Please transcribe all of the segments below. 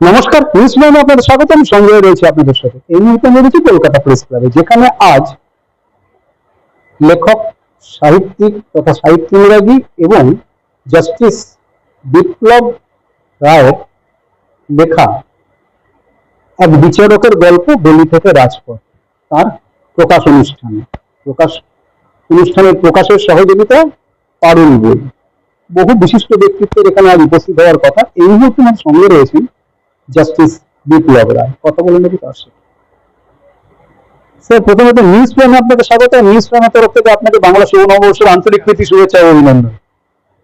নমস্কার নিউজ লাইনে আপনাদের স্বাগত আমি সঞ্জয় রয়েছে আপনাদের সাথে এই মুহূর্তে আমি রয়েছি কলকাতা প্রেস ক্লাবে যেখানে আজ লেখক, সাহিত্যিক তথা সাহিত্য অনুরাগী এবং জাস্টিস বিপ্লব রায়ের লেখা এক বিচারকের গল্প গলি থেকে রাজপথ, তার প্রকাশ অনুষ্ঠানে। প্রকাশ অনুষ্ঠানের প্রকাশের সহযোগিতা পারুল বই। বহু বিশিষ্ট ব্যক্তিত্বের এখানে আজ উপস্থিত হওয়ার কথা। এই মুহূর্তে আমার সঙ্গে রয়েছেন জাস্টিস বিপ্লব রায় কথা বলে নাকি তার সাথে? স্যার প্রথমত নিউজ প্রেমে আপনাকে স্বাগত। নিউজ প্রেমের তরফ থেকে আপনাকে বাংলা শুভ নববর্ষের আন্তরিক প্রীতি শুভেচ্ছা ও অভিনন্দন।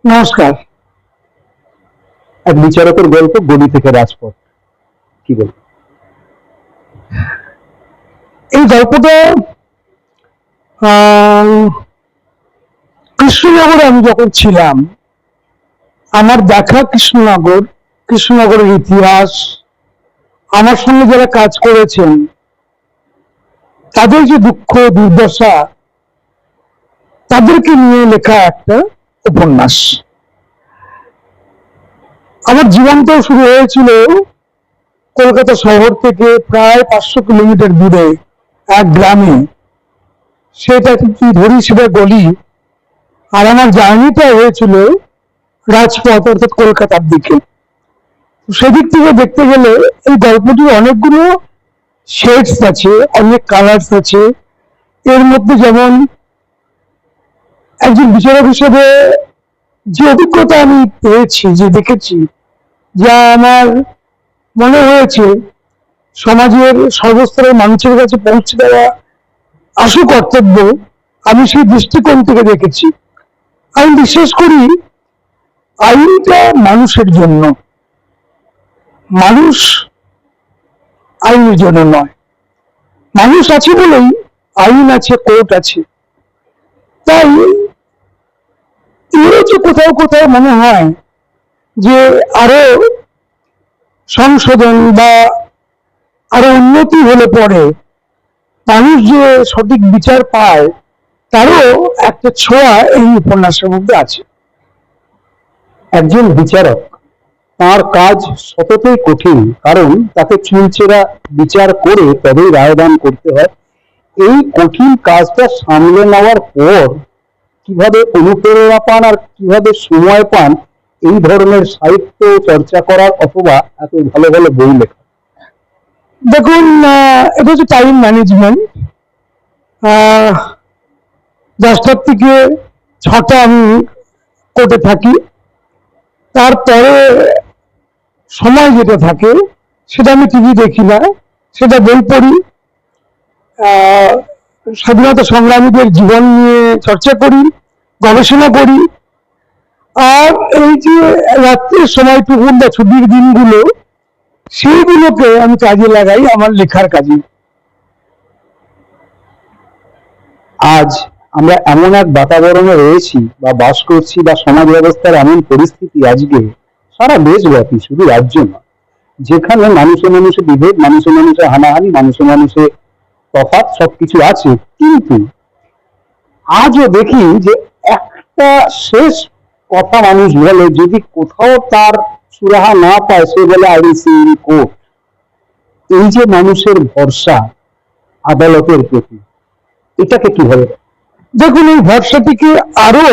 নমস্কার। এক বিচারকের গল্প গলি থেকে রাজপথ। কি বল এই গল্পটা কৃষ্ণনগরে আমি যখন ছিলাম আমার দেখা কৃষ্ণনগর কৃষ্ণনগরের ইতিহাস, আমার সঙ্গে যারা কাজ করেছেন, তাদের যে দুঃখ, দুর্দশা, তাদেরকে নিয়ে লেখা একটা উপন্যাস। আমার জীবনটাও শুরু হয়েছিল কলকাতা শহর থেকে প্রায় পাঁচশো কিলোমিটার দূরে এক গ্রামে। সেটা কি ধরি, সেটা গলি আর আমার জার্নিটা হয়েছিল রাজপথ, অর্থাৎ কলকাতার দিকে। সেদিক থেকে দেখতে গেলে এই গল্পটির অনেকগুলো শেডস আছে, অনেক কালার্স আছে। এর মধ্যে যেমন একজন বিচারক হিসেবে যে অভিজ্ঞতা আমি পেয়েছি, যে দেখেছি, যা আমার মনে হয়েছে সমাজের সর্বস্তরের মানুষের কাছে পৌঁছে দেওয়া আশু কর্তব্য, আমি সেই দৃষ্টিকোণ থেকে দেখেছি। আমি বিশ্বাস করি, আইনটা মানুষের জন্য। মানুষ আইনের জন্য নয়। মানুষ আছে বলেই আইন আছে, কোর্ট আছে। তাই যে কোথাও কোথাও মনে হয় যে আরও সংশোধন বা আরও উন্নতি হলে পরে মানুষ যে সঠিক বিচার পায়, তারও একটা ছোঁয়া এই উপন্যাসের মধ্যে আছে। একজন বিচারক তার কাজ সততই কঠিন, কারণ তাকে চুলচেরা বিচার করে তবেই রায়দান করতে হয়। এই কঠিন কাজটা সামলে নেওয়ার পর কীভাবে অনুপ্রেরণা পান আর কীভাবে সময় পান, এই ধরনের সাহিত্য চর্চা করার অথবা এত ভালো ভালো বই লেখা। দেখুন এটা হচ্ছে টাইম ম্যানেজমেন্ট দশটার থেকে ছটা আমি কোর্টে থাকি। তারপরে সময় যেটা থাকে, সেটা আমি টিভি দেখি না, সেটা বই পড়ি। স্বাধীনতা সংগ্রামীদের জীবন নিয়ে চর্চা করি, গবেষণা করি। আর এই যে রাত্রের সময়টুকু বা ছুটির দিনগুলো, সেইগুলোকে আমি কাজে লাগাই আমার লেখার কাজে। আজ আমরা এমন এক বাতাবরণে রয়েছি বা বাস করছি বা সমাজ ব্যবস্থার এমন পরিস্থিতি আজকে সারা দেশব্যাপী, শুধু রাজ্য না, যেখানে মানুষে মানুষে বিভেদ, মানুষে মানুষে হানাহানি, মানুষে মানুষে তফাৎ সবকিছু আছে, কিন্তু আজও দেখি যে একটা শেষ কথা মানুষ বলে, যদি কোথাও তার সুরাহা না পায়, সে বলে আইসি কোর্ট এই যে মানুষের ভরসা আদালতের প্রতি, এটাকে কীভাবে দেখুন, এই ভরসাটিকে আরও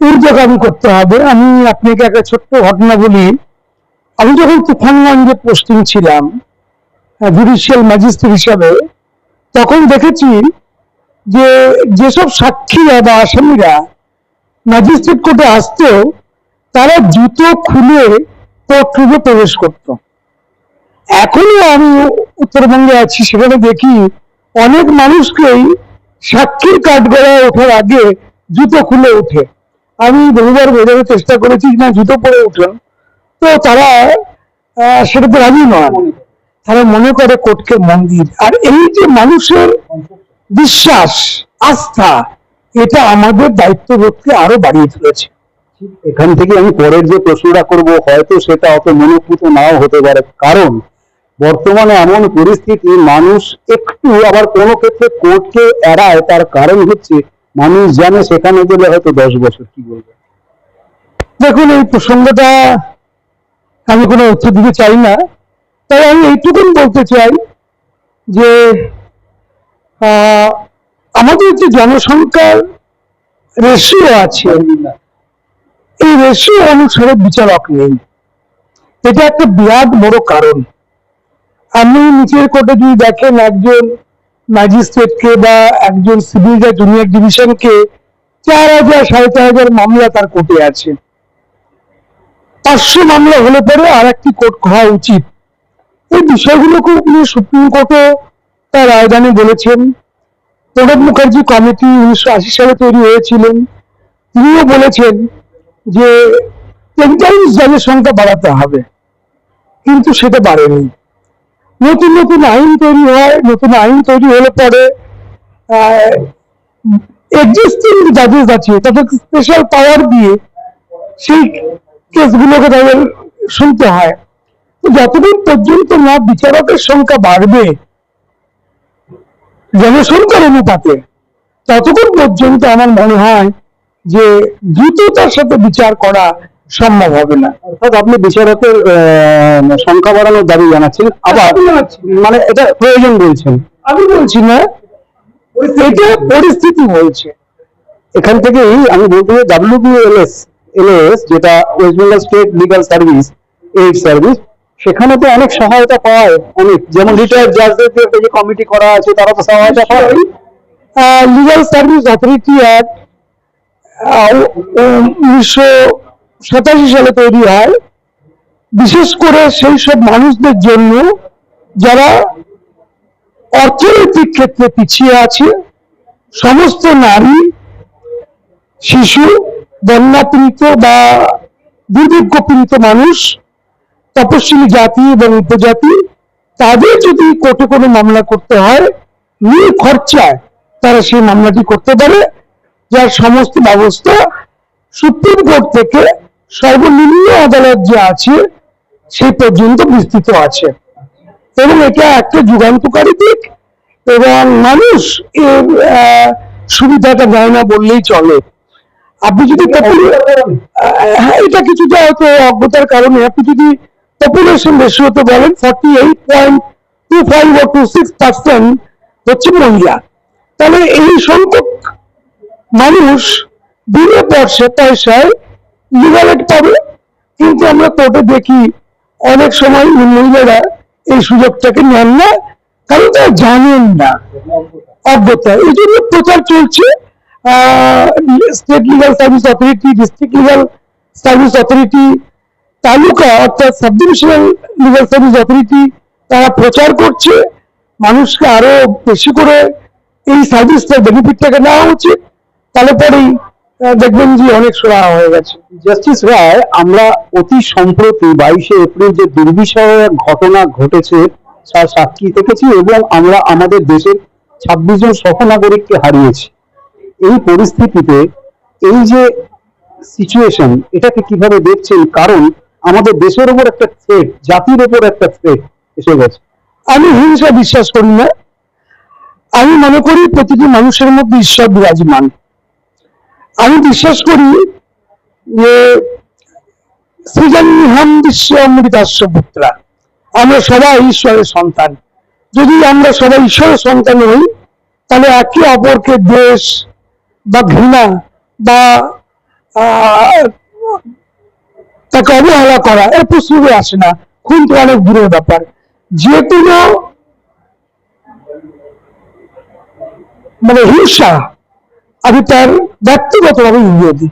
ঊর্ধ্বগামী করতে হবে। আমি আপনাকে একটা ছোট্ট ঘটনা বলি। আমি যখন তুফানগঞ্জে পোস্টিং ছিলাম জুডিশিয়াল ম্যাজিস্ট্রেট হিসাবে, তখন দেখেছি যে যেসব সাক্ষীরা বা আসামিরা ম্যাজিস্ট্রেট কোর্টে আসতো, তারা জুতো খুলে কোর্ট রুমে প্রবেশ করতো। এখনও আমি উত্তরবঙ্গে আছি, সেখানে দেখি অনেক মানুষকেই সাক্ষীর কাঠগড়ায় ওঠার আগে জুতো খুলে ওঠে। আমি বহুবার বোঝানোর চেষ্টা করেছি না জুতো পরে উঠলাম। তো তারা আহ, সেটাতে রাজি নয়। তারা মনে করে কোর্টকে মন্দির। আর এই যে মানুষের বিশ্বাস আস্থা এটা আমাদের দায়িত্ববোধকে আরও বাড়িয়ে তুলেছে। এখান থেকে আমি পরের যে প্রশ্নটা করব হয়তো সেটা অত মনোভূত নাও হতে পারে। কারণ বর্তমানে এমন পরিস্থিতি মানুষ একটু আবার কোনো ক্ষেত্রে কোর্টকে এড়ায় তার কারণ হচ্ছে মানুষ জানে সেখানে গেলে হয়তো দশ বছর কি বলবে। দেখুন, এই প্রসঙ্গটা আমি কোনো উত্তর দিতে চাই না, তাই আমি এইটুকুন বলতে চাই যে আমাদের যে জনসংখ্যার রেশিও আছে, এই রেশিও অনুসারে বিচারক নেই। এটা একটা বিরাট বড় কারণ। আপনি নিচের কোর্টে যদি দেখেন একজন ম্যাজিস্ট্রেটকে বা একজন সিভিল জাজ জুনিয়র ডিভিশনকে চার হাজার, সাড়ে চার হাজার মামলা তার কোর্টে আছে। পাঁচশো মামলা হলে পরে আর একটি কোর্ট হওয়া উচিত। এই বিষয়গুলোকে নিয়ে সুপ্রিম কোর্টও তার রায়দানে বলেছেন। প্রণব মুখার্জি কমিটি উনিশশো আশি সালে তৈরি হয়েছিলেন। তিনিও বলেছেন যে তেতাল্লিশ জাজের সংখ্যা বাড়াতে হবে। কিন্তু সেটা বাড়েনি। নতুন নতুন আইন তৈরি হয়, নতুন আইন তৈরি হলে পরে এক্সিস্টিং জাজেস আছে, তাদের স্পেশাল পাওয়ার দিয়ে সেই কেসগুলোকে তাদের শুনতে হয়। তো যতদিন পর্যন্ত না বিচারকের সংখ্যা বাড়বে, জনসংখ্যার অনুপাতে ততক্ষণ পর্যন্ত আমার মনে হয় যে দ্রুততার সাথে বিচার করা সম্ভব হবে না। অর্থাৎ আপনি বিচারকের সংখ্যা বাড়ানোর দাবি জানাচ্ছেন। আবার মানে এটা প্রয়োজন বলছেন। আমি বলছি না এটা পরিস্থিতি হয়েছে। এখান থেকেই আমি বলতে চাই ডাব্লিউবিএলএস এলএস যেটা west Bengal state legal service aid service সেখানে তো অনেক সহায়তা পায় অনেক। যেমন রিটায়ার্ড জাজদের যে একটা যে কমিটি করা আছে তারা তো সহায়তা পায়। লিগাল সার্ভিস অথরিটি অ্যাক্ট উনিশশো সাতাশি সালে তৈরি হয়। বিশেষ করে সেই সব মানুষদের জন্য যারা অর্থনৈতিক ক্ষেত্রে পিছিয়ে আছে, সমস্ত নারী, শিশু, বন্যাপীড়িত বা দুর্ভিক্ষ পীড়িত মানুষ তপশিলি জাতি এবং উপজাতি, তাদের যদি কোর্টে কোনো মামলা করতে হয় নিয়ে খরচায় তারা সেই মামলাটি করতে পারে, যার সমস্ত ব্যবস্থা সুপ্রিম কোর্ট থেকে সর্বনিম্ন আদালত যে আছে সেই পর্যন্ত বিস্তৃত আছে। এবং এটা একটা যুগান্তকারী দিক এবং মানুষ এর সুবিধাটা নেয় না বললেই চলে। আপনি যদি হ্যাঁ এটা কিছুটা হয়তো অজ্ঞতার কারণে। আপনি যদি পপুলেশন রেশিওতে বলেন forty eight point two five ও টু সিক্স পার্সেন্ট হচ্ছে মহিলা তাহলে এই সংখ্যক মানুষ বিনা পয়সা পয়সায় লিগালেট পাবে। কিন্তু আমরা কোর্টে দেখি অনেক সময় মহিলারা এই সুযোগটাকে নেন না, কারণ তারা জানেন না অজ্ঞতা। এই জন্য প্রচার চলছে state legal service authority district legal service authority taluka অর্থাৎ sub divisional legal service authority তারা প্রচার করছে। মানুষকে আরও বেশি করে এই সার্ভিসটার বেনিফিটটাকে নেওয়া উচিত। তাহলে পরেই দেখবেন যে অনেক সরা হয়ে গেছে। জাস্টিস রায়, আমরা অতি সম্প্রতি বাইশে এপ্রিল যে দুর্বিষহ ঘটনা ঘটেছে, তার সাক্ষী থেকেছি এবং আমরা আমাদের দেশের ছাব্বিশ জন সহনাগরিককে হারিয়েছি। এই পরিস্থিতিতে এই যে সিচুয়েশন এটাকে কীভাবে দেখছেন? কারণ আমাদের দেশের উপর একটা থ্রেট জাতির উপর একটা থ্রেট এসে গেছে। আমি হিংসা বিশ্বাস করি না। আমি মনে করি প্রতিটি মানুষের মধ্যে ঈশ্বর বিরাজমান। আমি বিশ্বাস করি যে সৃজনহাম বিশ্ব অমৃতাস্য পুত্রা। আমরা সবাই ঈশ্বরের সন্তান। যদি আমরা সবাই ঈশ্বরের সন্তান হই, তাহলে একে অপরকে দেশ বা ঘৃণা বা তাকে অবহেলা করা, এর প্রশ্নই আসে না। খুন তো অনেক দূরের ব্যাপার। যে কোনো মানে হিংসা আমি তার ব্যক্তিগতভাবে বিরোধী।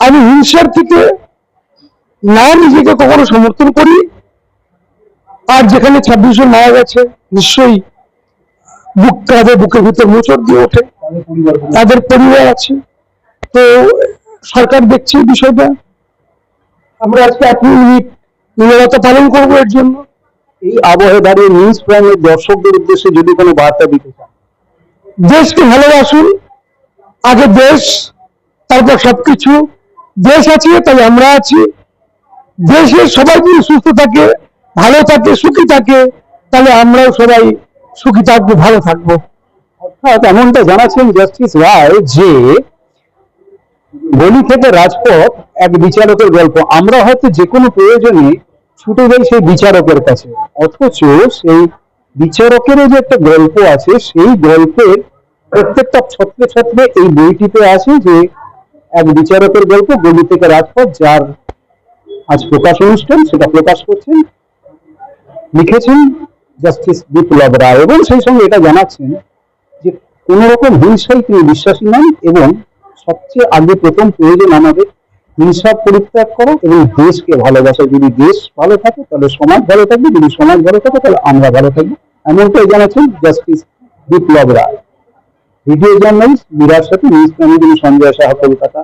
আমি হিংসার থেকে না নিজেকে কখনো সমর্থন করি। আর যেখানে ছাব্বিশ মারা গেছে নিশ্চয়ই বুক কাঁধে বুকের ভিতর মোচড় দিয়ে ওঠে। তাদের পরিবার আছে। তো সরকার দেখছে বিষয়টা। আমরা আজকে এক মিনিট নীরবতা পালন করব এর জন্য। এই আবহে দাঁড়িয়ে নিউজ প্রাইমের দর্শকদের উদ্দেশ্যে যদি কোনো বার্তা দিতে চান। দেশকে ভালোবাসুন আগে দেশ, তারপর সবকিছু। দেশ আছে, তাই আমরা আছি। দেশের সবাই যদি সুস্থ থাকে, ভালো থাকে, সুখী থাকে, তাহলে আমরাও সবাই সুখী থাকব, ভালো থাকব। অর্থাৎ এমনটা জানাচ্ছেন জাস্টিস রায় যে গলি থেকে রাজপথ এক বিচারকের গল্প। আমরা হয়তো যে কোনো প্রয়োজনে ছুটে যায় সেই বিচারকের কাছে। অথচ সেই বিচারকেরও যে একটা গল্প আছে, সেই গল্পের প্রত্যেকটা ছত্রে ছত্রে এই বইটিতে আছে যে এক বিচারকের গল্প গলি থেকে রাজপথ যার আজ প্রকাশ অনুষ্ঠান, সেটা প্রকাশ করছেন, লিখেছেন জাস্টিস বিপ্লব রায় এবং সেই সঙ্গে এটা জানাচ্ছেন যে কোন রকম হিংসায় তিনি বিশ্বাসী নন এবং সবচেয়ে আগে প্রথম প্রয়োজন আমাদের হিংসা পরিত্যাগ করা এবং দেশকে ভালোবাসা যদি দেশ ভালো থাকে, তাহলে সমাজ ভালো থাকবে, যদি সমাজ ভালো থাকে, তাহলে আমরা ভালো থাকব। এমনটাই জানাচ্ছেন justice Biplab Roy. Video journalist বিরাট সাথে নিউজ চ্যানেল সঞ্জয় সাহা কলকাতা